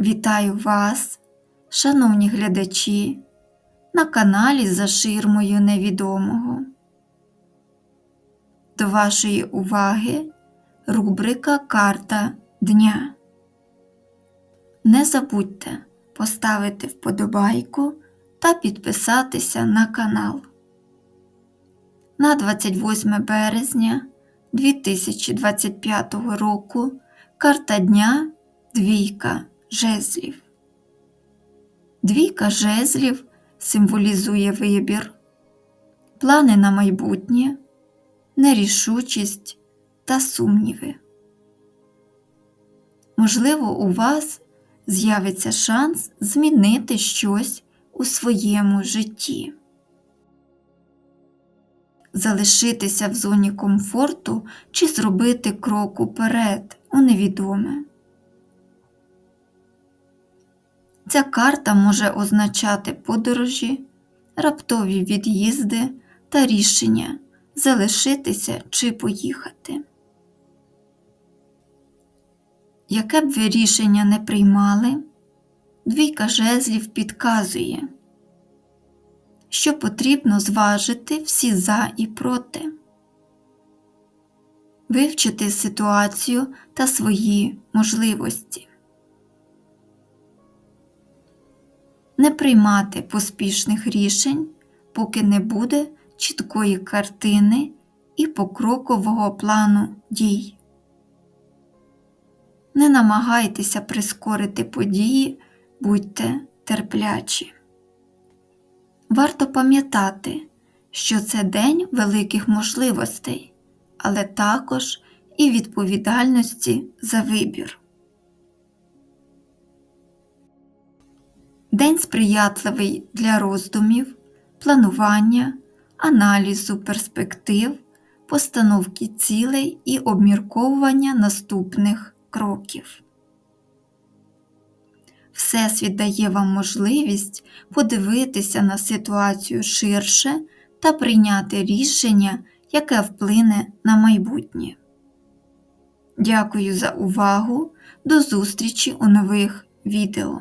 Вітаю вас, шановні глядачі, на каналі За ширмою невідомого. До вашої уваги рубрика Карта Дня. Не забудьте поставити вподобайку та підписатися на канал. На 28 березня 2025 року карта дня Двійка жезлів. Двійка жезлів символізує вибір, плани на майбутнє, нерішучість та сумніви. Можливо, у вас з'явиться шанс змінити щось у своєму житті. Залишитися в зоні комфорту чи зробити крок уперед у невідоме. Ця карта може означати подорожі, раптові від'їзди та рішення залишитися чи поїхати. Яке б ви рішення не приймали, двійка жезлів підказує, що потрібно зважити всі за і проти, вивчити ситуацію та свої можливості. Не приймати поспішних рішень, поки не буде чіткої картини і покрокового плану дій. Не намагайтеся прискорити події, будьте терплячі. Варто пам'ятати, що це день великих можливостей, але також і відповідальності за вибір. День сприятливий для роздумів, планування, аналізу перспектив, постановки цілей і обмірковування наступних кроків. Всесвіт дає вам можливість подивитися на ситуацію ширше та прийняти рішення, яке вплине на майбутнє. Дякую за увагу. До зустрічі у нових відео.